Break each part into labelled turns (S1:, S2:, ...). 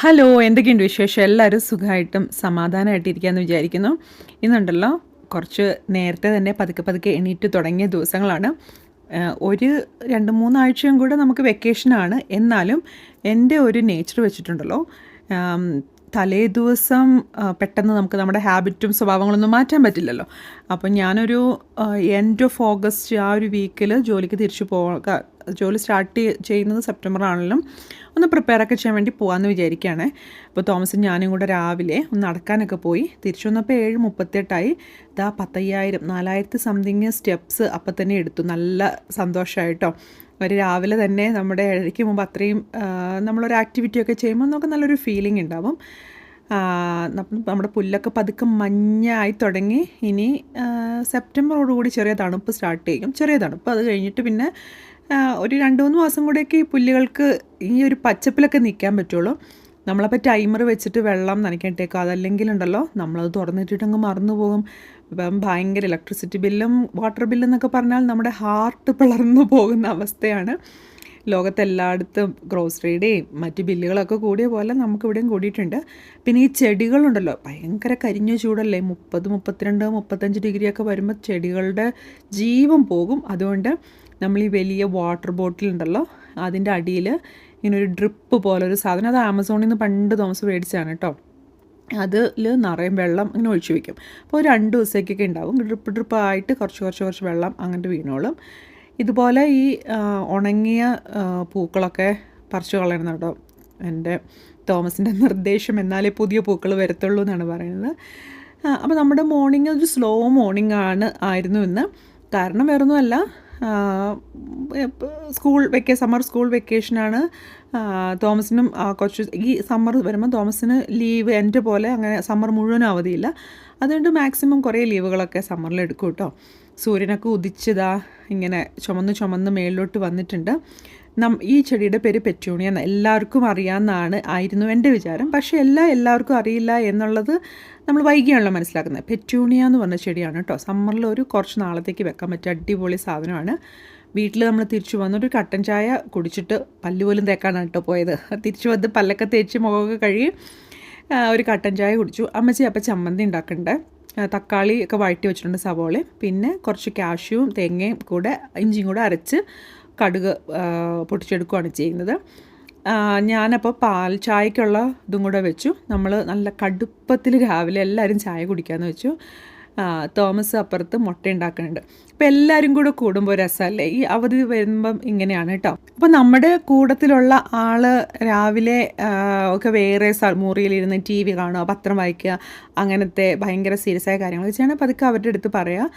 S1: Hello എന്തൊക്കെയുണ്ട് വിശേഷം? എല്ലാവരും സുഖമായിട്ടും സമാധാനമായിട്ടിരിക്കാമെന്ന് വിചാരിക്കുന്നു. ഇന്നുണ്ടല്ലോ കുറച്ച് നേരത്തെ തന്നെ പതുക്കെ പതുക്കെ എണീറ്റ് തുടങ്ങിയ ദിവസങ്ങളാണ്. ഒരു രണ്ട് മൂന്നാഴ്ചയും കൂടെ നമുക്ക് വെക്കേഷനാണ് എന്നാലും എന്റെ ഒരു നേച്ചർ വെച്ചിട്ടുണ്ടല്ലോ. തലേ ദിവസം പെട്ടെന്ന് നമുക്ക് നമ്മുടെ ഹാബിറ്റും സ്വഭാവങ്ങളൊന്നും മാറ്റാൻ പറ്റില്ലല്ലോ. അപ്പം ഞാനൊരു എൻഡ് ഓഫ് ഓഗസ്റ്റ് ആ ഒരു വീക്കിൽ ജോലിക്ക് തിരിച്ചു പോകാൻ ജോലി സ്റ്റാർട്ട് ചെയ്യുന്നത് സെപ്റ്റംബർ ആണെങ്കിലും ഒന്ന് പ്രിപ്പയർ ഒക്കെ ചെയ്യാൻ വേണ്ടി പോകാമെന്ന് വിചാരിക്കുകയാണ് അപ്പോൾ തോമസും ഞാനും കൂടെ രാവിലെ ഒന്ന് നടക്കാനൊക്കെ പോയി. തിരിച്ചു വന്നപ്പോൾ ഏഴ് മുപ്പത്തെട്ടായി. ഇതാ പത്തയ്യായിരം നാലായിരത്തി സംതിങ് സ്റ്റെപ്സ് അപ്പം തന്നെ എടുത്തു. നല്ല സന്തോഷമായിട്ടോ ഒരു രാവിലെ തന്നെ നമ്മുടെ ഏഴരയ്ക്ക് മുമ്പ് അത്രയും നമ്മളൊരു ആക്ടിവിറ്റിയൊക്കെ ചെയ്യുമ്പോൾ നമുക്ക് നല്ലൊരു ഫീലിംഗ് ഉണ്ടാവും. നമ്മുടെ പുല്ലൊക്കെ പതുക്കെ മഞ്ഞായി തുടങ്ങി ഇനി സെപ്റ്റംബറോടുകൂടി ചെറിയ തണുപ്പ് സ്റ്റാർട്ട് ചെയ്യും. ചെറിയ തണുപ്പ്. അത് കഴിഞ്ഞിട്ട് പിന്നെ ഒരു രണ്ട് മൂന്ന് മാസം കൂടെയൊക്കെ ഈ പുല്ലുകൾക്ക് ഈ ഒരു പച്ചപ്പിലൊക്കെ നിൽക്കാൻ പറ്റുള്ളൂ. നമ്മളപ്പോൾ ടൈമർ വെച്ചിട്ട് വെള്ളം നനയ്ക്കട്ടേക്കും അതല്ലെങ്കിൽ ഉണ്ടല്ലോ നമ്മളത് തുറന്നിട്ടിട്ടങ്ങ് മറന്നു പോകും ഇപ്പം ഭയങ്കര ഇലക്ട്രിസിറ്റി ബില്ലും വാട്ടർ ബില്ലും എന്നൊക്കെ പറഞ്ഞാൽ നമ്മുടെ ഹാർട്ട് പിളർന്നു പോകുന്ന അവസ്ഥയാണ്. ലോകത്തെല്ലായിടത്തും ഗ്രോസറിയുടെയും മറ്റ് ബില്ലുകളൊക്കെ കൂടിയ പോലെ നമുക്കിവിടെയും കൂടിയിട്ടുണ്ട്. പിന്നെ ഈ ചെടികളുണ്ടല്ലോ ഭയങ്കര കരിഞ്ഞ ചൂടല്ലേ? മുപ്പത് മുപ്പത്തിരണ്ട് മുപ്പത്തഞ്ച് ഡിഗ്രിയൊക്കെ വരുമ്പോൾ ചെടികളുടെ ജീവൻ പോകും. അതുകൊണ്ട് നമ്മൾ ഈ വലിയ വാട്ടർ ബോട്ടിൽ ഉണ്ടല്ലോ അതിന്റെ അടിയിൽ ഇങ്ങനെ ഒരു ഡ്രിപ്പ് പോലെ ഒരു സാധനം. അത് ആമസോണിൽ നിന്ന് പണ്ട് തോമസ് മേടിച്ചാണ് കേട്ടോ. അതിൽ നിറയും വെള്ളം ഇങ്ങനെ ഒഴിച്ചു വയ്ക്കും അപ്പോൾ രണ്ട് ദിവസത്തേക്കൊക്കെ ഉണ്ടാവും. ഡ്രിപ്പ് ഡ്രിപ്പായിട്ട് കുറച്ച് കുറച്ച് കുറച്ച് വെള്ളം അങ്ങോട്ട് വീണോളും. ഇതുപോലെ ഈ ഉണങ്ങിയ പൂക്കളൊക്കെ പറിച്ചു കളയണം കേട്ടോ. എന്റെ തോമസിന്റെ നിർദ്ദേശം എന്നാലേ പുതിയ പൂക്കൾ വരത്തുള്ളൂ എന്നാണ് പറയുന്നത്. അപ്പോൾ നമ്മുടെ മോർണിംഗ് ഒരു സ്ലോ മോർണിംഗ് ആണ് ആയിരുന്നു ഇന്ന്. കാരണം വേറൊന്നുമല്ല സ്കൂൾ വെക്കേ സമ്മർ സ്കൂൾ വെക്കേഷനാണ്. തോമസിനും കുറച്ച് ഈ സമ്മർ വരുമ്പോൾ തോമസിന് ലീവ് എന്റെ പോലെ അങ്ങനെ സമ്മർ മുഴുവനും അവധിയില്ല. അതുകൊണ്ട് മാക്സിമം കുറേ ലീവുകളൊക്കെ സമ്മറിൽ എടുക്കും കേട്ടോ. സൂര്യനൊക്കെ ഉദിച്ചതാ ഇങ്ങനെ ചുമന്ന് ചുമന്ന് മേളിലോട്ട് വന്നിട്ടുണ്ട്. നം ഈ ചെടിയുടെ പേര് പെറ്റൂണിയ എന്ന് എല്ലാവർക്കും അറിയാമെന്നാണ് ആയിരുന്നു എന്റെ വിചാരം. പക്ഷേ എല്ലാ എല്ലാവർക്കും അറിയില്ല എന്നുള്ളത് നമ്മൾ വൈകിയാണല്ലോ മനസ്സിലാക്കുന്നത്. പെറ്റൂണിയ എന്ന് പറഞ്ഞ ചെടിയാണ് കേട്ടോ. സമ്മറിൽ ഒരു കുറച്ച് നാളത്തേക്ക് വെക്കാൻ പറ്റിയ അടിപൊളി സാധനമാണ്. വീട്ടിൽ നമ്മൾ തിരിച്ചു വന്നൊരു കട്ടൻ ചായ കുടിച്ചിട്ട് പല്ല് പോലും തേക്കാനാണ് കേട്ടോ പോയത്. തിരിച്ചു വന്ന് പല്ലൊക്കെ തേച്ച് മുഖമൊക്കെ കഴുകി ഒരു കട്ടൻ ചായ കുടിച്ചു. അമ്മച്ചി അപ്പം ചമ്മന്തി ഉണ്ടാക്കണ്ടേ? തക്കാളി ഒക്കെ വഴറ്റി വെച്ചിട്ടുണ്ട് സവോളയും. പിന്നെ കുറച്ച് കാഷ്യൂവും തേങ്ങയും കൂടെ ഇഞ്ചിയും കൂടെ അരച്ച് കടുക് പൊട്ടിച്ചെടുക്കുകയാണ് ചെയ്യുന്നത്. ഞാനപ്പോൾ പാൽ ചായക്കുള്ള ഇതും കൂടെ വെച്ചു. നമ്മൾ നല്ല കടുപ്പത്തിൽ രാവിലെ എല്ലാവരും ചായ കുടിക്കാമെന്ന് വെച്ചു. തോമസ് അപ്പുറത്ത് മുട്ട ഉണ്ടാക്കുന്നുണ്ട്. അപ്പോൾ എല്ലാവരും കൂടെ കൂടുമ്പോൾ രസമല്ലേ ഈ അവധി വരുമ്പം ഇങ്ങനെയാണ് കേട്ടോ. അപ്പോൾ നമ്മുടെ കൂട്ടത്തിലുള്ള ആൾ രാവിലെ ഒക്കെ വേറെ മുറിയിലിരുന്ന് ടി വി കാണുക പത്രം വായിക്കുക അങ്ങനത്തെ ഭയങ്കര സീരിയസ് ആയ കാര്യങ്ങൾ വെച്ചാണ് പതുക്കെ അവരുടെ അടുത്ത് പറയുക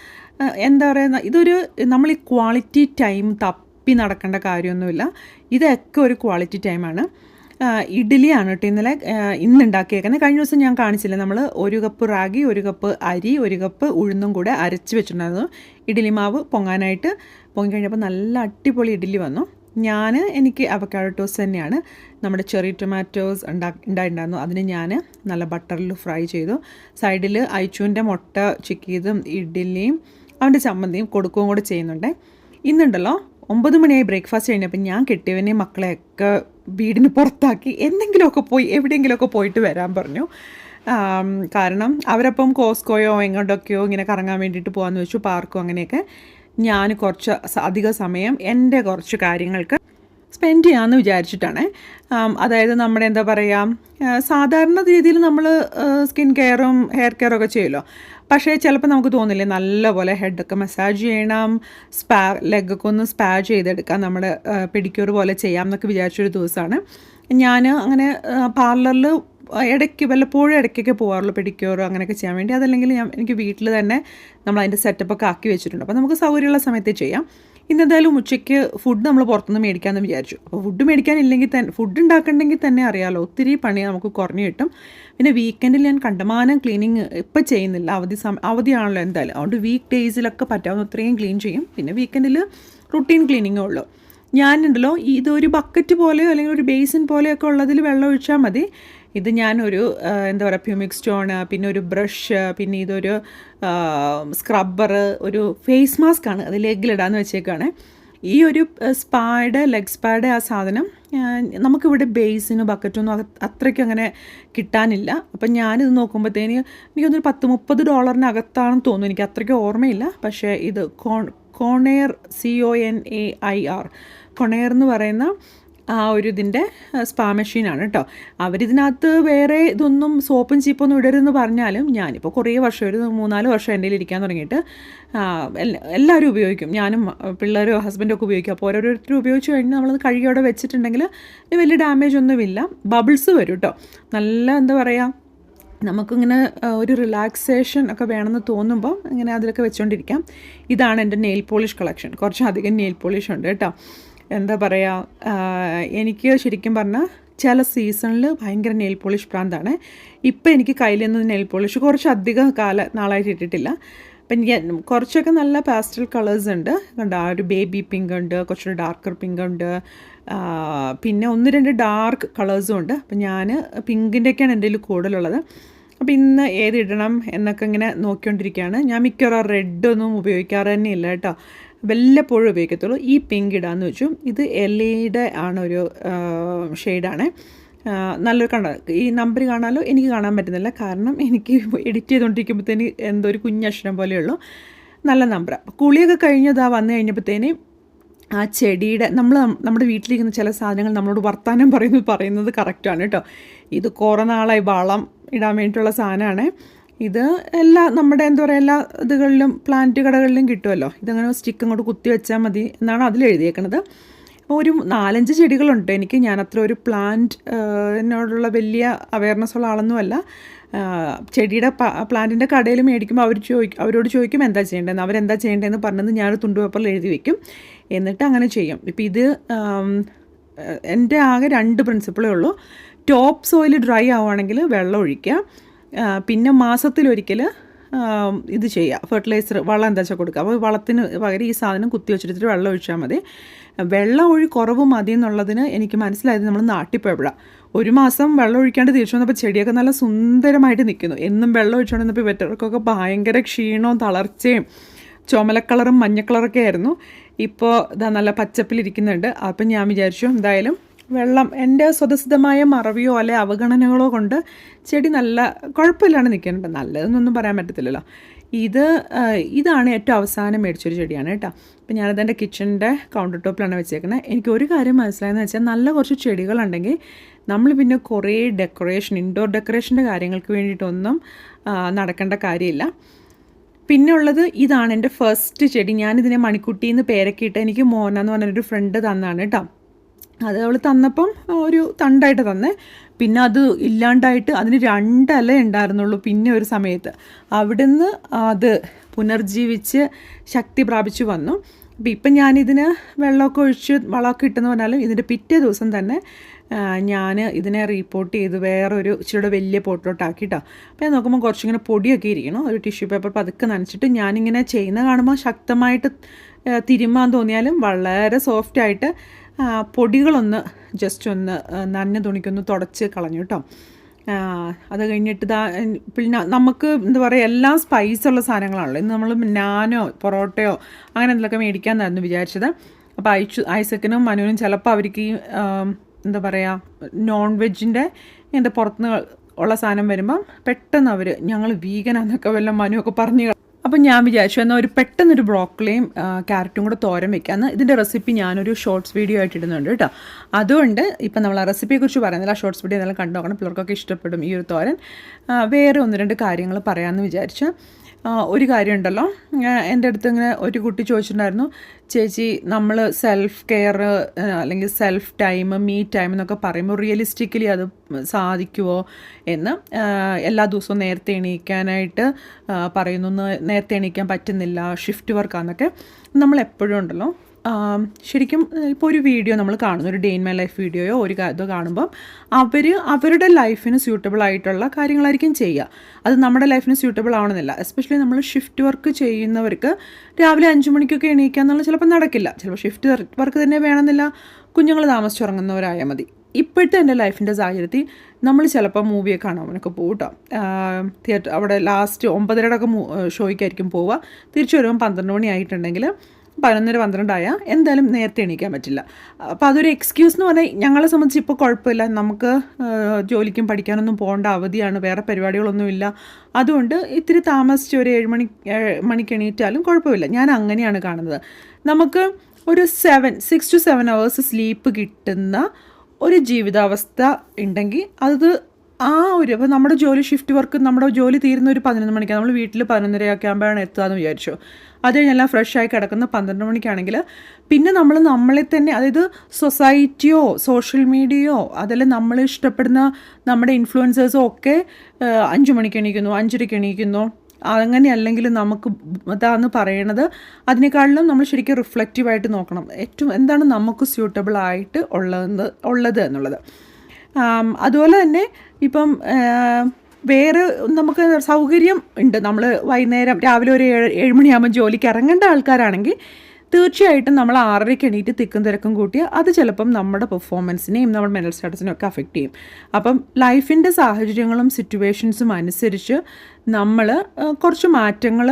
S1: എന്താ പറയുക ഇതൊരു നമ്മൾ ഈ ക്വാളിറ്റി ടൈം തപ്പി നടക്കേണ്ട കാര്യമൊന്നുമില്ല. ഇതൊക്കെ ഒരു ക്വാളിറ്റി ടൈമാണ് ഇഡ്ഡലിയാണ് കേട്ടോ ഇന്നലെ ഇന്ന് ഉണ്ടാക്കിയേക്കുന്നത് കഴിഞ്ഞ ദിവസം ഞാൻ കാണിച്ചില്ല നമ്മൾ ഒരു കപ്പ് റാഗി ഒരു കപ്പ് അരി ഒരു കപ്പ് ഉഴുന്നും കൂടെ അരച്ച് വെച്ചിട്ടുണ്ടായിരുന്നു. ഇഡ്ഡലി മാവ് പൊങ്ങാനായിട്ട് പൊങ്ങി കഴിഞ്ഞപ്പോൾ നല്ല അടിപൊളി ഇഡ്ഡലി വന്നു. ഞാൻ എനിക്ക് അവക്കാഡോ ടോസ് തന്നെയാണ്. നമ്മുടെ ചെറി ടൊമാറ്റോസ് ഉണ്ടാ ഉണ്ടായിട്ടുണ്ടായിരുന്നു. അതിന് ഞാൻ നല്ല ബട്ടറിൽ ഫ്രൈ ചെയ്തു. സൈഡിൽ ഐച്ചുവിന്റെ മുട്ട ചിക്കിയതും ഇഡ്ഡലിയും അവന്റെ ചമ്മന്തിയും കൊടുക്കുകയും കൂടെ ചെയ്യുന്നുണ്ട്. ഇന്നുണ്ടല്ലോ ഒമ്പത് മണിയായി ബ്രേക്ക്ഫാസ്റ്റ് കഴിഞ്ഞപ്പോൾ ഞാൻ കിട്ടിയവനെ മക്കളെയൊക്കെ വീടിന് പുറത്താക്കി എന്തെങ്കിലുമൊക്കെ പോയി എവിടെയെങ്കിലുമൊക്കെ പോയിട്ട് വരാൻ പറഞ്ഞു. കാരണം അവരപ്പം കോസ്കോയോ എങ്ങോട്ടൊക്കെയോ ഇങ്ങനെ കറങ്ങാൻ വേണ്ടിയിട്ട് പോകാമെന്ന് വെച്ചു പാർക്കോ അങ്ങനെയൊക്കെ. ഞാൻ കുറച്ച് അധിക സമയം എന്റെ കുറച്ച് കാര്യങ്ങൾക്ക് സ്പെൻഡ് ചെയ്യാമെന്ന് വിചാരിച്ചിട്ടാണ്. അതായത് നമ്മുടെ എന്താ പറയുക സാധാരണ രീതിയിൽ നമ്മൾ സ്കിൻ കെയറും ഹെയർ കെയറും ഒക്കെ ചെയ്യുമല്ലോ. പക്ഷേ ചിലപ്പോൾ നമുക്ക് തോന്നില്ലേ നല്ലപോലെ ഹെഡൊക്കെ മസാജ് ചെയ്യണം സ്പാ ലെഗൊക്കെ ഒന്ന് സ്പാ ചെയ്തെടുക്കാം നമ്മുടെ പെഡിക്യൂർ പോലെ ചെയ്യാം എന്നൊക്കെ വിചാരിച്ചൊരു ദിവസമാണ്. ഞാൻ അങ്ങനെ പാർലറിൽ ഇടയ്ക്ക് വല്ലപ്പോഴും ഇടയ്ക്കൊക്കെ പോകാറുള്ളൂ പെഡിക്യൂർ അങ്ങനെയൊക്കെ ചെയ്യാൻ വേണ്ടി. അതല്ലെങ്കിൽ ഞാൻ എനിക്ക് വീട്ടിൽ തന്നെ നമ്മൾ അതിന്റെ സെറ്റപ്പൊക്കെ ആക്കി വെച്ചിട്ടുണ്ട്. അപ്പോൾ നമുക്ക് സൗകര്യമുള്ള സമയത്ത് ചെയ്യാം. ഇന്ന് എന്തായാലും ഉച്ചയ്ക്ക് ഫുഡ് നമ്മൾ പുറത്തുനിന്ന് മേടിക്കാമെന്ന് വിചാരിച്ചു. അപ്പോൾ ഫുഡ് മേടിക്കാനില്ലെങ്കിൽ തന്നെ ഫുഡ് ഉണ്ടാക്കണമെങ്കിൽ തന്നെ അറിയാമല്ലോ ഒത്തിരി പണി നമുക്ക് കുറഞ്ഞു കിട്ടും. പിന്നെ വീക്കെൻഡിൽ ഞാൻ കണ്ടമാനം ക്ലീനിങ് ഇപ്പം ചെയ്യുന്നില്ല. അവധി സമയം അവധിയാണല്ലോ എന്തായാലും. അതുകൊണ്ട് വീക്ക് ഡേയ്സിലൊക്കെ പറ്റാവുന്ന അത്രയും ക്ലീൻ ചെയ്യും. പിന്നെ വീക്കെൻഡിൽ റുട്ടീൻ ക്ലീനിങ്ങേ ഉള്ളൂ. ഞാനുണ്ടല്ലോ ഇതൊരു ബക്കറ്റ് പോലെയോ അല്ലെങ്കിൽ ഒരു ബേസിൻ പോലെയൊക്കെ ഉള്ളതിൽ വെള്ളം ഒഴിച്ചാൽ മതി. ഇത് ഞാനൊരു എന്താ പറയുക പ്യൂമിക് സ്റ്റോൺ പിന്നെ ഒരു ബ്രഷ് പിന്നെ ഇതൊരു സ്ക്രബ്ബർ ഒരു ഫേസ് മാസ്ക് ആണ് അത് ലെഗിലിടാന്ന് വെച്ചേക്കാണ് ഈ ഒരു സ്പായുടെ ലെഗ് സ്പായുടെ ആ സാധനം നമുക്കിവിടെ ബേസിന് ബക്കറ്റൊന്നും അത്രയ്ക്ക് അങ്ങനെ കിട്ടാനില്ല. അപ്പം ഞാനിത് നോക്കുമ്പോഴത്തേന് എനിക്കൊന്നൊരു പത്ത് മുപ്പത് ഡോളറിനകത്താണെന്ന് തോന്നുന്നു. എനിക്ക് അത്രയ്ക്ക് ഓർമ്മയില്ല. പക്ഷേ ഇത് con conair C O N A I R conair എന്ന് പറയുന്ന ആ ഒരു ഇതിന്റെ സ്പാ മെഷീനാണ് കേട്ടോ അവരിതിനകത്ത് വേറെ ഇതൊന്നും സോപ്പും ചീപ്പൊന്നും ഇടരുതെന്ന് പറഞ്ഞാലും ഞാനിപ്പോൾ കുറേ വർഷം ഒരു മൂന്നാൽ വർഷം എന്റെ ഇരിക്കാൻ തുടങ്ങിയിട്ട് എല്ലാവരും ഉപയോഗിക്കും. ഞാനും പിള്ളേരും ഹസ്ബൻഡും ഒക്കെ ഉപയോഗിക്കും. അപ്പോൾ ഓരോരുത്തർ ഉപയോഗിച്ച് കഴിഞ്ഞ് നമ്മളത് കഴുകിയോടെ വെച്ചിട്ടുണ്ടെങ്കിൽ വലിയ ഡാമേജ് ഒന്നുമില്ല ബബിൾസ് വരും കേട്ടോ നല്ല എന്താ പറയുക നമുക്കിങ്ങനെ ഒരു റിലാക്സേഷൻ ഒക്കെ വേണമെന്ന് തോന്നുമ്പോൾ ഇങ്ങനെ അതിലൊക്കെ വെച്ചുകൊണ്ടിരിക്കാം ഇതാണ് എന്റെ നെയിൽ പോളിഷ് കളക്ഷൻ കുറച്ചധികം നെയിൽ പോളിഷ് ഉണ്ട് കേട്ടോ എന്താ പറയുക എനിക്ക് ശരിക്കും പറഞ്ഞാൽ ചില സീസണിൽ ഭയങ്കര നെയിൽ പോളിഷ് പ്രാന്താണ് ഇപ്പം എനിക്ക് കയ്യിലൊന്നും നെയിൽ പോളിഷ് കുറച്ചധികം കാല നാളായിട്ട് ഇട്ടിട്ടില്ല. അപ്പം എനിക്ക് കുറച്ചൊക്കെ നല്ല പാസ്റ്റൽ കളേഴ്സ് ഉണ്ട്. കണ്ട ഒരു ബേബി പിങ്ക് ഉണ്ട് കുറച്ചൊരു ഡാർക്കർ പിങ്ക് ഉണ്ട്. പിന്നെ ഒന്ന് രണ്ട് ഡാർക്ക് കളേഴ്സും ഉണ്ട്. അപ്പം ഞാൻ പിങ്കിന്റെയൊക്കെയാണ് എന്റെ കൂടുതലുള്ളത്. അപ്പോൾ ഇന്ന് ഏതിടണം എന്നൊക്കെ ഇങ്ങനെ നോക്കിക്കൊണ്ടിരിക്കുകയാണ്. ഞാൻ മിക്കവാറും റെഡൊന്നും ഉപയോഗിക്കാറ് തന്നെ ഇല്ല കേട്ടോ. വല്ലപ്പോഴും ഉപയോഗിക്കത്തുള്ളൂ. ഈ പിങ്ക് ഇടാന്ന് വെച്ചു. ഇത് എലയുടെ ആണ്. ഒരു ഷെയ്ഡാണ് നല്ലൊരു കണ്ട ഈ നമ്പർ കാണാലോ? എനിക്ക് കാണാൻ പറ്റുന്നില്ല. കാരണം എനിക്ക് എഡിറ്റ് ചെയ്തുകൊണ്ടിരിക്കുമ്പോഴത്തേന് എന്തോ ഒരു കുഞ്ഞക്ഷരം പോലെയുള്ളൂ നല്ല നമ്പർ കുളിയൊക്കെ കഴിഞ്ഞതാ വന്നു കഴിഞ്ഞപ്പോഴത്തേന് ആ ചെടിയുടെ നമ്മൾ നമ്മുടെ വീട്ടിലിരിക്കുന്ന ചില സാധനങ്ങൾ നമ്മളോട് വർത്തമാനം പറയുന്നത് പറയുന്നത് കറക്റ്റാണ് കേട്ടോ. ഇത് കുറേ നാളായി വളം ഇടാൻ വേണ്ടിയിട്ടുള്ള സാധനമാണ്. ഇത് എല്ലാ നമ്മുടെ എന്താ പറയുക എല്ലാ ഇതുകളിലും പ്ലാന്റ് കടകളിലും കിട്ടുമല്ലോ ഇതങ്ങനെ സ്റ്റിക്ക് അങ്ങോട്ട് കുത്തി വെച്ചാൽ മതി എന്നാണ് അതിൽ എഴുതിയേക്കുന്നത് ഒരു നാലഞ്ച് ചെടികളുണ്ട്. എനിക്ക് ഞാൻ അത്ര ഒരു പ്ലാന്റ് എന്നോടുള്ള വലിയ അവയർനെസ് ഉള്ള ആളൊന്നുമല്ല ചെടിയുടെ പ്ലാന്റിന്റെ കടയിൽ മേടിക്കുമ്പോൾ അവർ ചോദിക്കും അവരോട് ചോദിക്കും എന്താ ചെയ്യേണ്ടതെന്ന്? അവരെന്താ ചെയ്യേണ്ടതെന്ന് പറഞ്ഞത് ഞാൻ തുണ്ട് പേപ്പറിൽ എഴുതി വെക്കും. എന്നിട്ട് അങ്ങനെ ചെയ്യും. ഇപ്പം ഇത് എന്റെ ആകെ രണ്ട് പ്രിൻസിപ്പിളേ ഉള്ളൂ. ടോപ്പ് സോയിൽ ഡ്രൈ ആവുകയാണെങ്കിൽ വെള്ളം ഒഴിക്കുക. പിന്നെ മാസത്തിലൊരിക്കൽ ഇത് ചെയ്യുക ഫെർട്ടിലൈസർ വളം എന്താ വെച്ചാൽ കൊടുക്കുക അപ്പോൾ വളത്തിന് പകരം ഈ സാധനം കുത്തി വെച്ചിട്ട് വെള്ളം ഒഴിച്ചാൽ മതി. വെള്ളം ഒഴി കുറവ് മതി എന്നുള്ളതിന് എനിക്ക് മനസ്സിലായത് നമ്മൾ നാട്ടിപ്പോഴ ഒരു മാസം വെള്ളം ഒഴിക്കാണ്ട് തിരിച്ചു വന്നപ്പോൾ ചെടിയൊക്കെ നല്ല സുന്ദരമായിട്ട് നിൽക്കുന്നു എന്നും വെള്ളം ഒഴിച്ചുകൊണ്ടിരുന്നപ്പോൾ ഇവറ്റർക്കൊക്കെ ഭയങ്കര ക്ഷീണവും തളർച്ചയും ചുമലക്കളറും മഞ്ഞക്കളറൊക്കെ മഞ്ഞ കളറൊക്കെ ആയിരുന്നു. ഇപ്പോൾ ഇതാ നല്ല പച്ചപ്പിലിരിക്കുന്നുണ്ട്. അപ്പം ഞാൻ വിചാരിച്ചു എന്തായാലും വെള്ളം എന്റെ സ്വതസിദ്ധമായ മറവിയോ അല്ലെ അവഗണനകളോ കൊണ്ട് ചെടി നല്ല കുഴപ്പമില്ലാണ്ട് നിൽക്കുന്നുണ്ട്. നല്ലതെന്നൊന്നും പറയാൻ പറ്റത്തില്ലല്ലോ. ഇത് ഇതാണ് ഏറ്റവും അവസാനം മേടിച്ചൊരു ചെടിയാണ് കേട്ടോ. അപ്പം ഞാനത് എന്റെ കിച്ചണിന്റെ കൗണ്ടർ ടോപ്പിലാണ് വെച്ചേക്കുന്നത് എനിക്ക് ഒരു കാര്യം മനസ്സിലായെന്ന് വെച്ചാൽ നല്ല കുറച്ച് ചെടികളുണ്ടെങ്കിൽ നമ്മൾ പിന്നെ കുറേ ഡെക്കറേഷൻ ഇൻഡോർ ഡെക്കറേഷന്റെ കാര്യങ്ങൾക്ക് വേണ്ടിയിട്ടൊന്നും നടക്കേണ്ട കാര്യമില്ല. പിന്നെ ഉള്ളത് ഇതാണ് എന്റെ ഫസ്റ്റ് ചെടി. ഞാനിതിനെ മണിക്കുട്ടിന്ന് പേരക്കിയിട്ട് എനിക്ക് മോന എന്ന് പറഞ്ഞൊരു ഫ്രണ്ട് തന്നാണ് കേട്ടോ. അത് അവൾ തന്നപ്പം ഒരു തണ്ടായിട്ട് തന്നെ. പിന്നെ അത് ഇല്ലാണ്ടായിട്ട് അതിന് രണ്ടല ഉണ്ടായിരുന്നുള്ളൂ പിന്നെ ഒരു സമയത്ത്. അവിടുന്ന് അത് പുനർജീവിച്ച് ശക്തി പ്രാപിച്ചു വന്നു. അപ്പം ഇപ്പം ഞാനിതിന് വെള്ളമൊക്കെ ഒഴിച്ച് വളമൊക്കെ ഇട്ടെന്ന് പറഞ്ഞാലും ഇതിന്റെ പിറ്റേ ദിവസം തന്നെ ഞാൻ ഇതിനെ റീപ്പോർട്ട് ചെയ്ത് വേറൊരു ഇച്ചിരിയുടെ വലിയ പോട്ടിലോട്ടാക്കിയിട്ടോ അപ്പോൾ ഞാൻ നോക്കുമ്പോൾ കുറച്ചിങ്ങനെ പൊടിയൊക്കെ ഇരിക്കണം ഒരു ടിഷ്യൂ പേപ്പർ പതുക്കെ നനച്ചിട്ട് ഞാനിങ്ങനെ ചെയ്യുന്ന കാണുമ്പോൾ ശക്തമായിട്ട് തിരുമാൻ തോന്നിയാലും വളരെ സോഫ്റ്റായിട്ട് പൊടികളൊന്ന് ജസ്റ്റ് ഒന്ന് നനഞ്ഞ തുണിക്കൊന്ന് തുടച്ച് കളഞ്ഞു കേട്ടോ അത് കഴിഞ്ഞിട്ട് ഇതാ പിന്നെ നമുക്ക് എന്താ പറയുക എല്ലാം സ്പൈസുള്ള സാധനങ്ങളാണല്ലോ. ഇന്ന് നമ്മൾ നാനോ പൊറോട്ടയോ അങ്ങനെ എന്തെങ്കിലുമൊക്കെ മേടിക്കാമെന്നായിരുന്നു വിചാരിച്ചത്. അപ്പോൾ ഐച്ചു ഐസക്കിനും മനുവിനും ചിലപ്പോൾ അവർക്ക് ഈ എന്താ പറയുക നോൺ വെജിന്റെ എന്താ പുറത്തുനിന്ന് ഉള്ള സാധനം വരുമ്പം പെട്ടെന്ന് അവർ ഞങ്ങൾ വീഗനാന്നൊക്കെ വല്ല മനുവൊക്കെ പറഞ്ഞു അപ്പം ഞാൻ വിചാരിച്ചു എന്നാൽ ഒരു പെട്ടെന്നൊരു ബ്രോക്കലിയും ക്യാരറ്റും കൂടെ തോരൻ വെക്കാമെന്ന് ഇതിന്റെ റെസിപ്പി ഞാനൊരു ഷോർട്സ് വീഡിയോ ആയിട്ട് ഇടുന്നുണ്ട് കേട്ടോ. അതുകൊണ്ട് ഇപ്പം നമ്മൾ ആ റെസിപ്പിയെക്കുറിച്ച് പറയുന്നില്ല ആ ഷോർട്സ് വീഡിയോ എന്നാലും കണ്ടു നോക്കണം. പിള്ളേർക്കൊക്കെ ഇഷ്ടപ്പെടും ഈ ഒരു തോരൻ. വേറെ ഒന്ന് രണ്ട് കാര്യങ്ങൾ പറയാമെന്ന് വിചാരിച്ചു. ഒരു കാര്യം ഉണ്ടല്ലോ എന്റെ അടുത്ത് ഇങ്ങനെ ഒരു കുട്ടി ചോദിച്ചിട്ടുണ്ടായിരുന്നു ചേച്ചി നമ്മൾ സെൽഫ് കെയർ അല്ലെങ്കിൽ സെൽഫ് ടൈം മീ ടൈം എന്നൊക്കെ പറയുമ്പോൾ റിയലിസ്റ്റിക്കലി അത് സാധിക്കുമോ എന്ന് എല്ലാ ദിവസവും നേരത്തെ എണീക്കാനായിട്ട് പറയുന്നു നേരത്തെ എണീക്കാൻ പറ്റുന്നില്ല ഷിഫ്റ്റ് വർക്കാന്നൊക്കെ നമ്മൾ എപ്പോഴും ഉണ്ടല്ലോ ശരിക്കും ഇപ്പോൾ ഒരു വീഡിയോ നമ്മൾ കാണുന്നു ഒരു ഡേ ഇൻ മൈ ലൈഫ് വീഡിയോയോ ഒരു ഇത് കാണുമ്പം അവർ അവരുടെ ലൈഫിന് സ്യൂട്ടബിൾ ആയിട്ടുള്ള കാര്യങ്ങളായിരിക്കും ചെയ്യുക. അത് നമ്മുടെ ലൈഫിന് സ്യൂട്ടബിൾ ആവണമെന്നില്ല. എസ്പെഷ്യലി നമ്മൾ ഷിഫ്റ്റ് വർക്ക് ചെയ്യുന്നവർക്ക് രാവിലെ അഞ്ച് മണിക്കൊക്കെ എണീക്കുക എന്നുള്ളത് ചിലപ്പോൾ നടക്കില്ല. ചിലപ്പോൾ ഷിഫ്റ്റ് വർക്ക് തന്നെ വേണമെന്നില്ല. കുഞ്ഞുങ്ങൾ താമസിച്ചുറങ്ങുന്നവരായാൽ മതി. ഇപ്പോഴത്തെ എന്റെ ലൈഫിന്റെ സാഹചര്യത്തിൽ നമ്മൾ ചിലപ്പോൾ മൂവിയൊക്കെ കാണാനൊക്കെ പോകും കേട്ടോ തിയേറ്റർ അവിടെ ലാസ്റ്റ് ഒമ്പതരയുടെ ഒക്കെ ഷോയ്ക്കായിരിക്കും പോവുക. തിരിച്ചു വരുമ്പോൾ പന്ത്രണ്ട് മണി ആയിട്ടുണ്ടെങ്കിൽ പതിനൊന്നര പന്ത്രണ്ടായ എന്തായാലും നേരത്തെ എണീക്കാൻ പറ്റില്ല. അപ്പോൾ അതൊരു എക്സ്ക്യൂസ് എന്ന് പറഞ്ഞാൽ ഞങ്ങളെ സംബന്ധിച്ച് ഇപ്പോൾ കുഴപ്പമില്ല. നമുക്ക് ജോലിക്കും പഠിക്കാനൊന്നും പോകേണ്ട അവധിയാണ്. വേറെ പരിപാടികളൊന്നുമില്ല അതുകൊണ്ട് ഇത്തിരി താമസിച്ച് ഒരു ഏഴ് മണി മണിക്ക് എണീറ്റാലും കുഴപ്പമില്ല. ഞാൻ അങ്ങനെയാണ് കാണുന്നത്. നമുക്ക് ഒരു seven six to seven hours sleep കിട്ടുന്ന ഒരു ജീവിതാവസ്ഥ ഉണ്ടെങ്കിൽ അത് ആ ഒരു അപ്പോൾ നമ്മുടെ ജോലി ഷിഫ്റ്റ് വർക്ക് നമ്മുടെ ജോലി തീരുന്ന ഒരു പതിനൊന്ന് മണിക്കാണ് നമ്മൾ വീട്ടിൽ പതിനൊന്നരയൊക്കെ ആകുമ്പോഴാണ് എത്തുക എന്ന് വിചാരിച്ചു. അത് കഴിഞ്ഞെല്ലാം ഫ്രഷ് ആയി കിടക്കുന്ന പന്ത്രണ്ട് മണിക്കാണെങ്കിൽ പിന്നെ നമ്മൾ നമ്മളെ തന്നെ അതായത് സൊസൈറ്റിയോ സോഷ്യൽ മീഡിയയോ അതെല്ലാം നമ്മൾ ഇഷ്ടപ്പെടുന്ന നമ്മുടെ ഇൻഫ്ലുവൻസേഴ്സോ ഒക്കെ അഞ്ച് മണിക്ക് എണീക്കുന്നു അഞ്ചരയ്ക്ക് എണീക്കുന്നു. അങ്ങനെ അല്ലെങ്കിൽ നമുക്ക് അതാന്ന് പറയണത് അതിനേക്കാളിലും നമ്മൾ ശരിക്കും റിഫ്ലക്റ്റീവായിട്ട് നോക്കണം. ഏറ്റവും എന്താണ് നമുക്ക് സ്യൂട്ടബിൾ ആയിട്ട് ഉള്ളതെന്ന് ഉള്ളത് എന്നുള്ളത്. അതുപോലെ തന്നെ ഇപ്പം വേറെ നമുക്ക് സൗകര്യം ഉണ്ട്. നമ്മൾ വൈകുന്നേരം രാവിലെ ഒരു ഏഴ് ഏഴ് മണിയാകുമ്പോൾ ജോലിക്ക് ഇറങ്ങേണ്ട ആൾക്കാരാണെങ്കിൽ തീർച്ചയായിട്ടും നമ്മൾ ആറരയ്ക്ക് എണീറ്റ് തിക്കും തിരക്കും കൂട്ടിയാൽ അത് ചിലപ്പം നമ്മുടെ പെർഫോമൻസിനെയും നമ്മുടെ മെന്റൽ സ്റ്റാറ്റസിനെയും ഒക്കെ അഫക്റ്റ് ചെയ്യും. അപ്പം ലൈഫിന്റെ സാഹചര്യങ്ങളും സിറ്റുവേഷൻസും അനുസരിച്ച് നമ്മൾ കുറച്ച് മാറ്റങ്ങൾ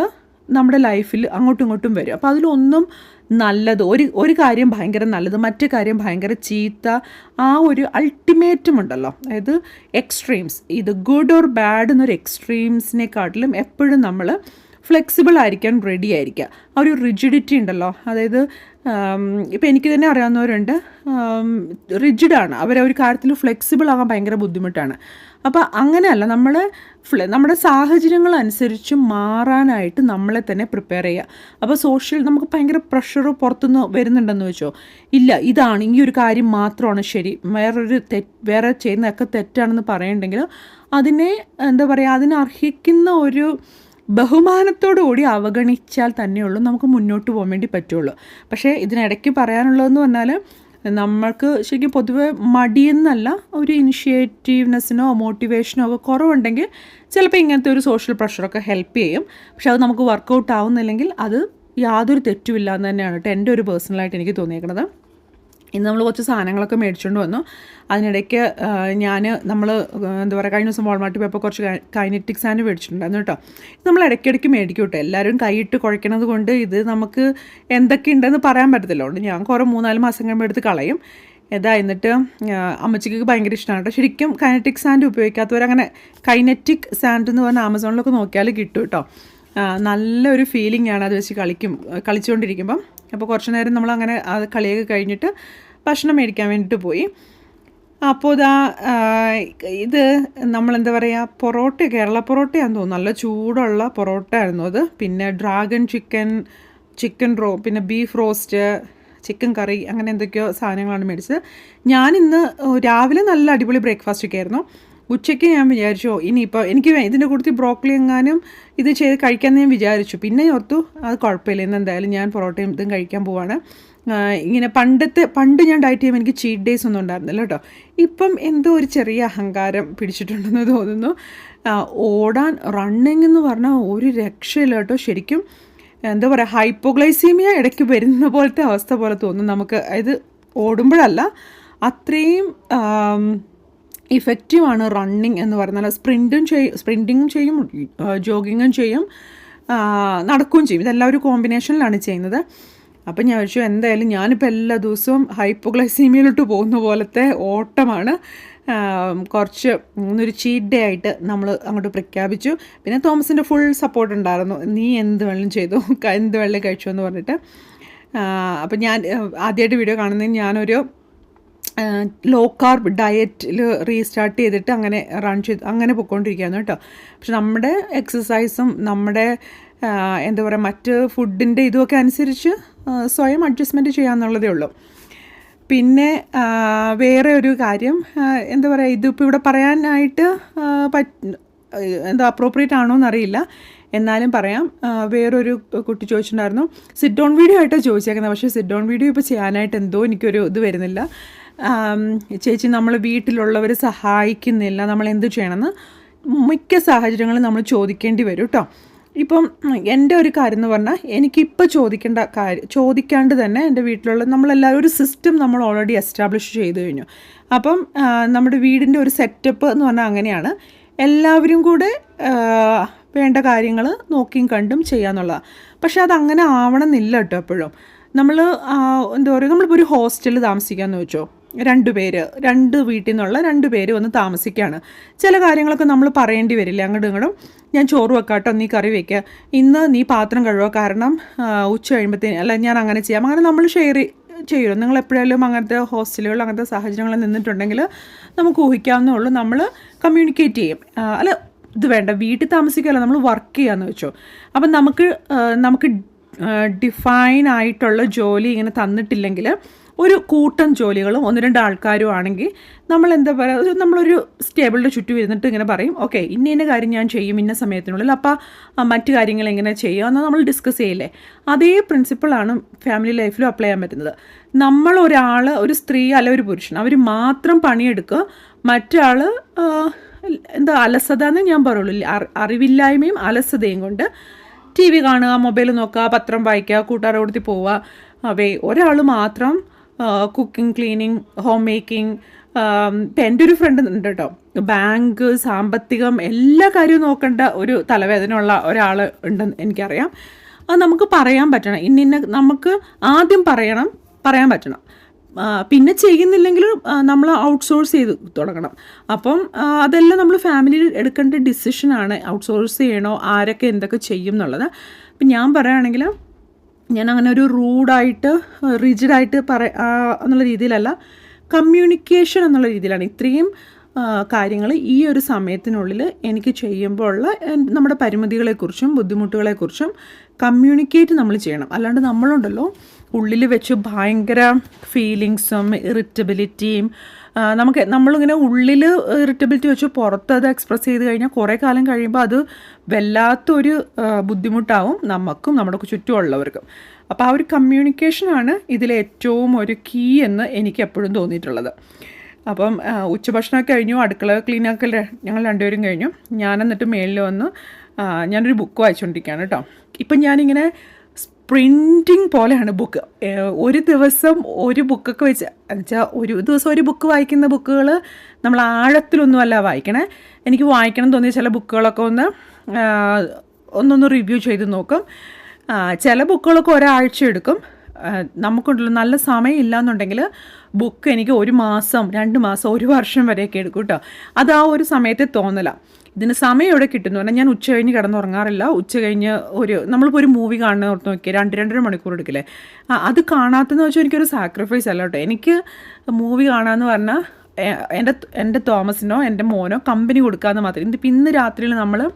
S1: നമ്മുടെ ലൈഫിൽ അങ്ങോട്ടും ഇങ്ങോട്ടും വരും. അപ്പോൾ അതിലൊന്നും നല്ലത്. ഒരു ഒരു കാര്യം ഭയങ്കര നല്ലത് മറ്റു കാര്യം ഭയങ്കര ചീത്ത ആ ഒരു അൾട്ടിമേറ്റും ഉണ്ടല്ലോ. അതായത് എക്സ്ട്രീംസ് ഇത് ഗുഡ് ഓർ ബാഡ് എന്നൊരു എക്സ്ട്രീംസിനെക്കാട്ടിലും എപ്പോഴും നമ്മൾ ഫ്ലെക്സിബിൾ ആയിരിക്കാൻ റെഡി ആയിരിക്കുക. ആ ഒരു റിജിഡിറ്റി ഉണ്ടല്ലോ. അതായത് ഇപ്പം എനിക്ക് തന്നെ അറിയാവുന്നവരുണ്ട്. റിജിഡാണ് അവരെ ഒരു കാര്യത്തിൽ ഫ്ലെക്സിബിൾ ആകാൻ ഭയങ്കര ബുദ്ധിമുട്ടാണ്. അപ്പോൾ അങ്ങനെയല്ല നമ്മൾ നമ്മുടെ സാഹചര്യങ്ങൾ അനുസരിച്ച് മാറാനായിട്ട് നമ്മളെ തന്നെ പ്രിപ്പയർ ചെയ്യുക. അപ്പോൾ സോഷ്യൽ നമുക്ക് ഭയങ്കര പ്രഷർ പുറത്തുനിന്ന് വരുന്നുണ്ടെന്ന് വെച്ചോ? ഇല്ല ഇതാണ് ഈ ഒരു കാര്യം മാത്രമാണ് ശരി. വേറൊരു തെറ്റ് വേറെ ചെയ്യുന്നതൊക്കെ തെറ്റാണെന്ന് പറയണ്ടെങ്കിൽ അതിനെ എന്താ പറയുക അതിനെ അർഹിക്കുന്ന ഒരു ബഹുമാനത്തോടു കൂടി അവഗണിച്ചാൽ തന്നെയുള്ളൂ നമുക്ക് മുന്നോട്ട് പോകാൻ വേണ്ടി പറ്റുള്ളൂ. പക്ഷേ ഇതിനിടയ്ക്ക് പറയാനുള്ളതെന്ന് പറഞ്ഞാൽ നമ്മൾക്ക് ശരിക്കും പൊതുവെ മടിയെന്നല്ല ഒരു ഇനിഷ്യേറ്റീവ്നെസ്സിനോ മോട്ടിവേഷനോ ഒക്കെ കുറവുണ്ടെങ്കിൽ ചിലപ്പോൾ ഇങ്ങനത്തെ ഒരു സോഷ്യൽ പ്രഷറൊക്കെ ഹെൽപ്പ് ചെയ്യും. പക്ഷെ അത് നമുക്ക് വർക്കൗട്ട് ആവുന്നില്ലെങ്കിൽ അത് യാതൊരു തെറ്റുമില്ല എന്ന് തന്നെയാണ് കേട്ടോ എന്റെ ഒരു പേഴ്സണലായിട്ട് എനിക്ക് തോന്നിയേക്കുന്നത് ഇന്ന് നമ്മൾ കുറച്ച് സാധനങ്ങളൊക്കെ മേടിച്ചുകൊണ്ട് വന്നു. അതിനിടയ്ക്ക് ഞാൻ നമ്മൾ എന്താ പറയുക കഴിഞ്ഞ ദിവസം വാൾമാർട്ടിൽ പോയപ്പോൾ കുറച്ച് കൈനറ്റിക് സാൻഡ് മേടിച്ചിട്ടുണ്ടായിരുന്നു കേട്ടോ. നമ്മൾ ഇടയ്ക്കിടയ്ക്ക് മേടിക്കും കേട്ടോ. എല്ലാവരും കൈയിട്ട് കുഴക്കണത് കൊണ്ട് ഇത് നമുക്ക് എന്തൊക്കെ ഉണ്ടെന്ന് പറയാൻ പറ്റത്തില്ല. അതുകൊണ്ട് ഞാൻ കുറേ മൂന്നാൽ മാസം കഴിയുമ്പോൾ എടുത്ത് കളയും. ഇതാ എന്നിട്ട് അമ്മച്ചിക്ക് ഭയങ്കര ഇഷ്ടമാണ് കേട്ടോ. ശരിക്കും കൈനറ്റിക് സാൻഡ് ഉപയോഗിക്കാത്തവർ അങ്ങനെ കൈനറ്റിക് സാൻഡ് എന്ന് പറഞ്ഞാൽ ആമസോണിലൊക്കെ നോക്കിയാൽ കിട്ടും കേട്ടോ. നല്ലൊരു ഫീലിംഗ് ആണ് അത് വെച്ച് കളിക്കും കളിച്ചുകൊണ്ടിരിക്കുമ്പം. അപ്പോൾ കുറച്ച് നേരം നമ്മൾ അങ്ങനെ അത് കളിയൊക്കെ കഴിഞ്ഞിട്ട് ഭക്ഷണം മേടിക്കാൻ വേണ്ടിയിട്ട് പോയി. അപ്പോൾ ഇതാ ഇത് നമ്മളെന്താ പറയുക പൊറോട്ട കേരള പൊറോട്ടയാണെന്ന് തോന്നുന്നു. നല്ല ചൂടുള്ള പൊറോട്ട ആയിരുന്നു അത്. പിന്നെ ഡ്രാഗൺ ചിക്കൻ ചിക്കൻ റോ പിന്നെ ബീഫ് റോസ്റ്റ് ചിക്കൻ കറി അങ്ങനെ എന്തൊക്കെയോ സാധനങ്ങളാണ് മേടിച്ചത്. ഞാനിന്ന് രാവിലെ നല്ല അടിപൊളി ബ്രേക്ക്ഫാസ്റ്റ് ഒക്കെ ആയിരുന്നു. ഉച്ചയ്ക്ക് ഞാൻ വിചാരിച്ചു ഇനിയിപ്പോൾ എനിക്ക് ഇതിന്റെ കൂടുതൽ ബ്രോക്കലി എങ്ങാനും ഇത് ചെയ്ത് കഴിക്കാമെന്ന് ഞാൻ വിചാരിച്ചു. പിന്നെ ഓർത്തു അത് കുഴപ്പമില്ല ഇന്ന് എന്തായാലും ഞാൻ പൊറോട്ടയും ഇതും കഴിക്കാൻ പോവാണ്. ഇങ്ങനെ പണ്ടത്തെ പണ്ട് ഞാൻ ഡയറ്റ് ചെയ്യുമ്പോൾ എനിക്ക് ചീറ്റ് ഡേയ്സ് ഒന്നും ഉണ്ടായിരുന്നില്ല കേട്ടോ. ഇപ്പം എന്തോ ഒരു ചെറിയ അഹങ്കാരം പിടിച്ചിട്ടുണ്ടെന്ന് തോന്നുന്നു. ഓടാൻ റണ്ണിങ് എന്ന് പറഞ്ഞാൽ ഒരു രക്ഷയില്ല കേട്ടോ. ശരിക്കും എന്താ പറയുക ഹൈപ്പോഗ്ലൈസീമിയ ഇടയ്ക്ക് വരുന്ന പോലത്തെ അവസ്ഥ പോലെ തോന്നും നമുക്ക്. അതായത് ഓടുമ്പോഴല്ല അത്രയും ഇഫക്റ്റീവാണ് റണ്ണിങ് എന്ന് പറഞ്ഞാൽ സ്പ്രിന്റും ചെയ്യും സ്പ്രിന്റിങ്ങും ചെയ്യും ജോഗിങ്ങും ചെയ്യും നടക്കുകയും ചെയ്യും. ഇതെല്ലാം ഒരു കോമ്പിനേഷനിലാണ് ചെയ്യുന്നത്. അപ്പം ഞാൻ വെച്ചു എന്തായാലും ഞാനിപ്പോൾ എല്ലാ ദിവസവും ഹൈപ്പോഗ്ലൈസീമിയയിലോട്ട് പോകുന്ന പോലത്തെ ഓട്ടമാണ്. കുറച്ച് ഒരു ചീറ്റ് ഡേ ആയിട്ട് നമ്മൾ അങ്ങോട്ട് പ്രഖ്യാപിച്ചു. പിന്നെ തോമസിന്റെ ഫുൾ സപ്പോർട്ട് ഉണ്ടായിരുന്നു. നീ എന്ത് വെള്ളം ചെയ്തു എന്ത് വെള്ളം കഴിച്ചു എന്ന് പറഞ്ഞിട്ട്. അപ്പം ഞാൻ ആദ്യമായിട്ട് വീഡിയോ കാണുന്നതിന് ഞാനൊരു ലോ കാർബ് ഡയറ്റിൽ റീസ്റ്റാർട്ട് ചെയ്തിട്ട് അങ്ങനെ റൺ ചെയ്ത് അങ്ങനെ പൊയ്ക്കൊണ്ടിരിക്കുകയാണ് കേട്ടോ. പക്ഷെ നമ്മുടെ എക്സസൈസും നമ്മുടെ എന്താ പറയുക മറ്റ് ഫുഡിന്റെ ഇതുമൊക്കെ അനുസരിച്ച് സ്വയം അഡ്ജസ്റ്റ്മെന്റ് ചെയ്യാമെന്നുള്ളതേ ഉള്ളൂ. പിന്നെ വേറെ ഒരു കാര്യം എന്താ പറയുക ഇതിപ്പോൾ ഇവിടെ പറയാനായിട്ട് പറ്റ് എന്താ അപ്രോപ്രിയേറ്റ് ആണോ എന്നറിയില്ല എന്നാലും പറയാം. വേറൊരു കുട്ടി ചോദിച്ചിട്ടുണ്ടായിരുന്നു. സിറ്റ് ഡൗൺ വീഡിയോ ആയിട്ടാണ് ചോദിച്ചേക്കുന്നത്. പക്ഷേ സിറ്റ് ഡൗൺ വീഡിയോ ഇപ്പോൾ ചെയ്യാനായിട്ട് എന്തോ എനിക്കൊരു ഇത് വരുന്നില്ല. ചേച്ചി നമ്മൾ വീട്ടിലുള്ളവർ സഹായിക്കുന്നില്ല. നമ്മൾ എന്ത് ചെയ്യണമെന്ന് മിക്ക സാഹചര്യങ്ങളും നമ്മൾ ചോദിക്കേണ്ടി വരും കേട്ടോ ഇപ്പം എന്റെ ഒരു കാര്യം എന്ന് പറഞ്ഞാൽ എനിക്കിപ്പോൾ ചോദിക്കേണ്ട കാര്യം ചോദിക്കാണ്ട് തന്നെ എന്റെ വീട്ടിലുള്ള നമ്മളെല്ലാവരും ഒരു സിസ്റ്റം നമ്മൾ ഓൾറെഡി എസ്റ്റാബ്ലിഷ് ചെയ്ത് കഴിഞ്ഞു. അപ്പം നമ്മുടെ വീടിന്റെ ഒരു സെറ്റപ്പ് എന്ന് പറഞ്ഞാൽ അങ്ങനെയാണ്. എല്ലാവരും കൂടെ വേണ്ട കാര്യങ്ങൾ നോക്കിയും കണ്ടും ചെയ്യാന്നുള്ളതാണ് പക്ഷെ അതങ്ങനെ ആവണമെന്നില്ല കേട്ടോ എപ്പോഴും. നമ്മൾ എന്താ പറയുക നമ്മളിപ്പോൾ ഒരു ഹോസ്റ്റലിൽ താമസിക്കാമെന്ന് വെച്ചോ. രണ്ട് പേര് രണ്ട് വീട്ടിൽ നിന്നുള്ള രണ്ട് പേര് വന്ന് താമസിക്കുകയാണ് ചില കാര്യങ്ങളൊക്കെ നമ്മൾ പറയേണ്ടി വരില്ല. അങ്ങോട്ടും ഇങ്ങോട്ടും ഞാൻ ചോറ് വെക്കാട്ടോ നീ കറി വെക്കുക ഇന്ന് നീ പാത്രം കഴുകുക. കാരണം ഉച്ച കഴിയുമ്പോഴത്തേന് അല്ല ഞാൻ അങ്ങനെ ചെയ്യാം. അങ്ങനെ നമ്മൾ ഷെയർ ചെയ്യുമോ നിങ്ങൾ എപ്പോഴായാലും അങ്ങനത്തെ ഹോസ്റ്റലുകൾ അങ്ങനത്തെ സാഹചര്യങ്ങളിൽ നിന്നിട്ടുണ്ടെങ്കിൽ നമുക്ക് ഊഹിക്കാവുന്നേ ഉള്ളൂ. നമ്മൾ കമ്മ്യൂണിക്കേറ്റ് ചെയ്യും. അല്ല ഇത് വേണ്ട. വീട്ടിൽ താമസിക്കുകയല്ല നമ്മൾ വർക്ക് ചെയ്യാന്ന് വെച്ചോ. അപ്പം നമുക്ക് നമുക്ക് ഡിഫൈൻ ആയിട്ടുള്ള ജോലി ഇങ്ങനെ തന്നിട്ടില്ലെങ്കിൽ ഒരു കൂട്ടം ജോലികളും ഒന്ന് രണ്ട് ആൾക്കാരും ആണെങ്കിൽ നമ്മൾ എന്താ പറയുക നമ്മളൊരു സ്റ്റേബിളിന്റെ ചുറ്റും ഇരുന്നിട്ട് ഇങ്ങനെ പറയും ഓക്കെ ഇന്ന ഇന്ന കാര്യം ഞാൻ ചെയ്യും ഇന്ന സമയത്തിനുള്ളിൽ അപ്പോൾ മറ്റു കാര്യങ്ങൾ എങ്ങനെ ചെയ്യുക എന്ന് നമ്മൾ ഡിസ്കസ് ചെയ്യില്ലേ? അതേ പ്രിൻസിപ്പിളാണ് ഫാമിലി ലൈഫിലും അപ്ലൈ ചെയ്യാൻ പറ്റുന്നത്. നമ്മൾ ഒരാൾ ഒരു സ്ത്രീ അല്ല ഒരു പുരുഷൻ. അവർ മാത്രം പണിയെടുക്കുക മറ്റാൾ എന്താ അലസത എന്ന് ഞാൻ പറയുള്ളൂ. അറിവില്ലായ്മയും അലസതയും കൊണ്ട് ടി വി കാണുക മൊബൈൽ നോക്കുക പത്രം വായിക്കുക കൂട്ടുകാരുടെ പോവുക അവേ ഒരാൾ മാത്രം കുക്കിംഗ് ക്ലീനിങ് ഹോം മേക്കിംഗ് ഇപ്പം എന്റെ ഒരു ഫ്രണ്ട് ഉണ്ട് കേട്ടോ ബാങ്ക് സാമ്പത്തികം എല്ലാ കാര്യവും നോക്കേണ്ട ഒരു തലവേദനയുള്ള ഒരാൾ ഉണ്ടെന്ന് എനിക്കറിയാം. അത് നമുക്ക് പറയാൻ പറ്റണം. ഇന്ന നമുക്ക് ആദ്യം പറയണം പറയാൻ പറ്റണം. പിന്നെ ചെയ്യുന്നില്ലെങ്കിൽ നമ്മൾ ഔട്ട്സോഴ്സ് ചെയ്ത് തുടങ്ങണം. അപ്പം അതെല്ലാം നമ്മൾ ഫാമിലിയിൽ എടുക്കേണ്ട ഡിസിഷനാണ് ഔട്ട്സോഴ്സ് ചെയ്യണോ? ആരൊക്കെ എന്തൊക്കെ ചെയ്യും എന്നുള്ളത്. അപ്പം ഞാൻ പറയുകയാണെങ്കിൽ ഞാൻ അങ്ങനെ ഒരു റൂഡായിട്ട് റിജിഡായിട്ട് പറ എന്നുള്ള രീതിയിലല്ല കമ്മ്യൂണിക്കേഷൻ എന്നുള്ള രീതിയിലാണ്. ഇത്രയും കാര്യങ്ങൾ ഈ ഒരു സമയത്തിനുള്ളിൽ എനിക്ക് ചെയ്യുമ്പോൾ ഉള്ള നമ്മുടെ പരിമിതികളെക്കുറിച്ചും ബുദ്ധിമുട്ടുകളെക്കുറിച്ചും കമ്മ്യൂണിക്കേറ്റ് നമ്മൾ ചെയ്യണം. അല്ലാണ്ട് നമ്മളുണ്ടല്ലോ ഉള്ളിൽ വെച്ച് ഭയങ്കര ഫീലിങ്സും ഇറിറ്റബിലിറ്റിയും നമുക്ക് നമ്മളിങ്ങനെ ഉള്ളിൽ ഇറിറ്റബിലിറ്റി വെച്ച് പുറത്ത് അത് എക്സ്പ്രസ് ചെയ്ത് കഴിഞ്ഞാൽ കുറേ കാലം കഴിയുമ്പോൾ അത് വല്ലാത്തൊരു ബുദ്ധിമുട്ടാവും നമുക്കും നമ്മുടെ ചുറ്റുമുള്ളവർക്കും. അപ്പോൾ ആ ഒരു കമ്മ്യൂണിക്കേഷനാണ് ഇതിലെ ഏറ്റവും ഒരു കീ എന്ന് എനിക്ക് എപ്പോഴും തോന്നിയിട്ടുള്ളത്. അപ്പം ഉച്ചഭക്ഷണമൊക്കെ കഴിഞ്ഞു അടുക്കള ക്ലീനാക്കൽ ഞങ്ങൾ രണ്ടുപേരും കഴിഞ്ഞു. ഞാൻ എന്നിട്ട് മേളിൽ വന്ന് ഞാനൊരു ബുക്ക് വായിച്ചുകൊണ്ടിരിക്കുകയാണ് കേട്ടോ. ഇപ്പം ഞാനിങ്ങനെ സ്പ്രിന്റിങ് പോലെയാണ് ബുക്ക് ഒരു ദിവസം ഒരു ബുക്കൊക്കെ വെച്ച് എന്നുവെച്ചാൽ ഒരു ദിവസം ഒരു ബുക്ക് വായിക്കുന്ന ബുക്കുകൾ നമ്മൾ ആഴത്തിലൊന്നുമല്ല വായിക്കണേ. എനിക്ക് വായിക്കണം തോന്നിയ ചില ബുക്കുകളൊക്കെ ഒന്ന് ഒന്നൊന്ന് റിവ്യൂ ചെയ്ത് നോക്കും. ചില ബുക്കുകളൊക്കെ ഒരാഴ്ച എടുക്കും. നമുക്കുണ്ടല്ലോ നല്ല സമയം ഇല്ലാന്നുണ്ടെങ്കിൽ ബുക്ക് എനിക്ക് ഒരു മാസം രണ്ട് മാസം ഒരു വർഷം വരെയൊക്കെ എടുക്കും കേട്ടോ അത് ആ ഒരു സമയത്തെ തോന്നല. ഇതിന് സമയം എവിടെ കിട്ടുന്നു? പറഞ്ഞാൽ ഞാൻ ഉച്ച കഴിഞ്ഞ് കിടന്നുറങ്ങാറില്ല. ഉച്ച കഴിഞ്ഞ് ഒരു നമ്മളിപ്പോൾ ഒരു മൂവി കാണുന്ന ഓർത്ത് നോക്കിയാൽ രണ്ട് രണ്ടര മണിക്കൂർ എടുക്കില്ലേ? അത് കാണാത്തെന്ന് വെച്ചാൽ എനിക്കൊരു സാക്രിഫൈസ് അല്ല കേട്ടോ എനിക്ക് മൂവി കാണാമെന്ന് പറഞ്ഞാൽ എന്റെ എന്റെ തോമസിനോ എന്റെ മോനോ കമ്പനി കൊടുക്കാമെന്ന് മാത്രം. ഇന്നിപ്പോൾ ഇന്ന് രാത്രിയിൽ നമ്മൾ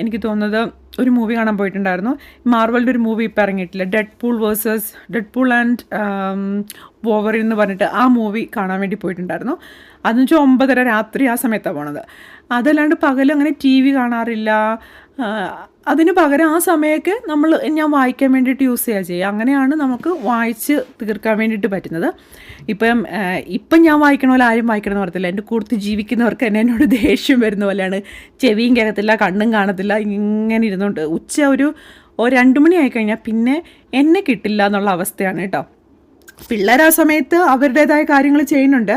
S1: എനിക്ക് തോന്നുന്നത് ഒരു മൂവി കാണാൻ പോയിട്ടുണ്ടായിരുന്നു. മാർവലിന്റെ ഒരു മൂവി ഇപ്പോൾ ഇറങ്ങിയിട്ടില്ല. Dead pool versus dead pool and wolverine എന്ന് പറഞ്ഞിട്ട് ആ മൂവി കാണാൻ വേണ്ടി പോയിട്ടുണ്ടായിരുന്നു. അതെന്ന് വെച്ചാൽ ഒമ്പതര രാത്രി ആ സമയത്താണ് പോണത്. അതല്ലാണ്ട് പകൽ അങ്ങനെ ടി വി കാണാറില്ല. അതിന് പകരം ആ സമയമൊക്കെ നമ്മൾ ഞാൻ വായിക്കാൻ വേണ്ടിയിട്ട് യൂസ് ചെയ്യുക ചെയ്യുക. അങ്ങനെയാണ് നമുക്ക് വായിച്ച് തീർക്കാൻ വേണ്ടിയിട്ട് പറ്റുന്നത്. ഇപ്പം ഇപ്പം ഞാൻ വായിക്കണ പോലെ ആരും വായിക്കണമെന്ന് പറയത്തില്ല. എന്റെ കൂടുതൽ ജീവിക്കുന്നവർക്ക് തന്നെ എന്നോട് ദേഷ്യം വരുന്ന പോലെയാണ്. ചെവിയും കേൾക്കത്തില്ല കണ്ണും കാണത്തില്ല ഇങ്ങനെ ഇരുന്നുകൊണ്ട് ഉച്ച ഒരു രണ്ട് മണി ആയിക്കഴിഞ്ഞാൽ പിന്നെ എന്നെ കിട്ടില്ല എന്നുള്ള അവസ്ഥയാണ് കേട്ടോ. പിള്ളേർ ആ സമയത്ത് അവരുടേതായ കാര്യങ്ങൾ ചെയ്യുന്നുണ്ട്.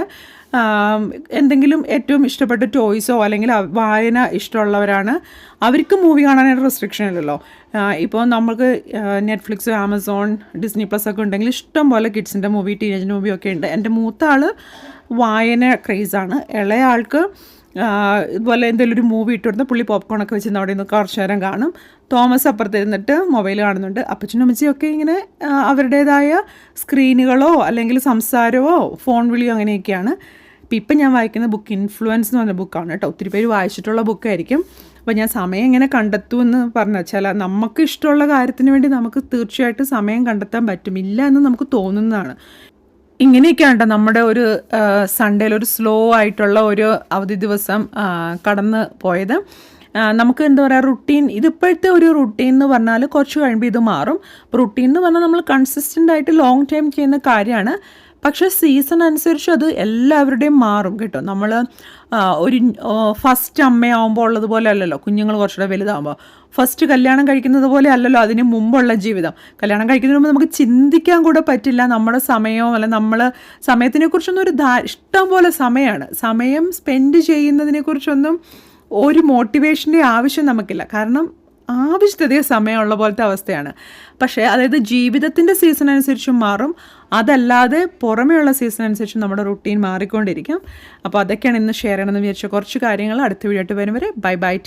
S1: എന്തെങ്കിലും ഏറ്റവും ഇഷ്ടപ്പെട്ട ടോയ്സോ അല്ലെങ്കിൽ വായന ഇഷ്ടമുള്ളവരാണ്. അവർക്ക് മൂവി കാണാനായിട്ട് റെസ്ട്രിക്ഷൻ ഇല്ലല്ലോ. ഇപ്പോൾ നമുക്ക് നെറ്റ്ഫ്ലിക്സ് ആമസോൺ ഡിസ്നി പ്ലസ് ഒക്കെ ഉണ്ടെങ്കിൽ ഇഷ്ടം പോലെ കിഡ്സിന്റെ മൂവി ടീനേജ് മൂവി ഒക്കെ ഉണ്ട്. എന്റെ മൂത്ത ആൾ വായന ക്രേസാണ് ഇളയ ആൾക്ക് ഇതുപോലെ എന്തെങ്കിലും ഒരു മൂവി ഇട്ട് കൊടുത്താൽ പുള്ളി പോപ്കോൺ ഒക്കെ വെച്ചിരുന്ന അവിടെ നിന്ന് കുറച്ച് നേരം കാണും. തോമസ് അപ്പുറത്ത് ഇരുന്നിട്ട് മൊബൈൽ കാണുന്നുണ്ട്. അപ്പച്ചനും അമ്മച്ചിയൊക്കെ ഇങ്ങനെ അവരുടേതായ സ്ക്രീനുകളോ അല്ലെങ്കിൽ സംസാരമോ ഫോൺ വിളിയോ അങ്ങനെയൊക്കെയാണ്. ഇപ്പം ഇപ്പം ഞാൻ വായിക്കുന്ന ബുക്ക് ഇൻഫ്ലുവൻസ് എന്ന് പറഞ്ഞ ബുക്കാണ് കേട്ടോ. ഒത്തിരി പേര് വായിച്ചിട്ടുള്ള ബുക്കായിരിക്കും അപ്പോൾ ഞാൻ സമയം എങ്ങനെ കണ്ടെത്തുമെന്ന് പറഞ്ഞു വെച്ചാൽ നമുക്ക് ഇഷ്ടമുള്ള കാര്യത്തിന് വേണ്ടി നമുക്ക് തീർച്ചയായിട്ടും സമയം കണ്ടെത്താൻ പറ്റുമില്ല എന്ന് നമുക്ക് തോന്നുന്നതാണ്. ഇങ്ങനെയൊക്കെയാണ് ട്ടോ നമ്മുടെ ഒരു സൺഡേയിൽ ഒരു സ്ലോ ആയിട്ടുള്ള ഒരു അവധി ദിവസം കടന്ന് പോയത്? നമുക്ക് എന്താ പറയുക റുട്ടീൻ ഇതിപ്പോഴത്തെ ഒരു റുട്ടീൻ എന്ന് പറഞ്ഞാൽ കുറച്ച് കഴിയുമ്പോൾ ഇത് മാറും. റുട്ടീൻ എന്ന് പറഞ്ഞാൽ നമ്മൾ കൺസിസ്റ്റന്റ് ആയിട്ട് ലോങ് ടൈം ചെയ്യുന്ന കാര്യമാണ്. പക്ഷേ സീസൺ അനുസരിച്ച് അത് എല്ലാവരുടെയും മാറും കേട്ടോ. നമ്മൾ ഒരു ഫസ്റ്റ് അമ്മയാവുമ്പോൾ ഉള്ളതുപോലെ അല്ലല്ലോ. കുഞ്ഞുങ്ങൾ കുറച്ചുകൂടെ വലുതാകുമ്പോൾ ഫസ്റ്റ് കല്യാണം കഴിക്കുന്നത് പോലെ അല്ലല്ലോ അതിന് മുമ്പുള്ള ജീവിതം. കല്യാണം കഴിക്കുന്നതിന് മുമ്പ് നമുക്ക് ചിന്തിക്കാൻ കൂടെ പറ്റില്ല. നമ്മുടെ സമയവും അല്ല നമ്മൾ സമയത്തിനെക്കുറിച്ചൊന്നും ഒരു ധാ ഇഷ്ടം പോലെ സമയമാണ് സമയം സ്പെൻഡ് ചെയ്യുന്നതിനെക്കുറിച്ചൊന്നും ഒരു മോട്ടിവേഷന്റെ ആവശ്യം നമുക്കില്ല. കാരണം ആവശ്യത്തിലധികം സമയമുള്ള പോലത്തെ അവസ്ഥയാണ്. പക്ഷേ അതായത് ജീവിതത്തിന്റെ സീസൺ അനുസരിച്ചും മാറും. അതല്ലാതെ പുറമെയുള്ള സീസൺ അനുസരിച്ച് നമ്മുടെ റുട്ടീൻ മാറിക്കൊണ്ടിരിക്കും. അപ്പോൾ അതൊക്കെയാണ് ഇന്ന് ഷെയർ ചെയ്യണമെന്ന് വിചാരിച്ച കുറച്ച് കാര്യങ്ങൾ അടുത്ത വീഡിയോ ആയിട്ട് വരും വരെ ബൈ ബൈ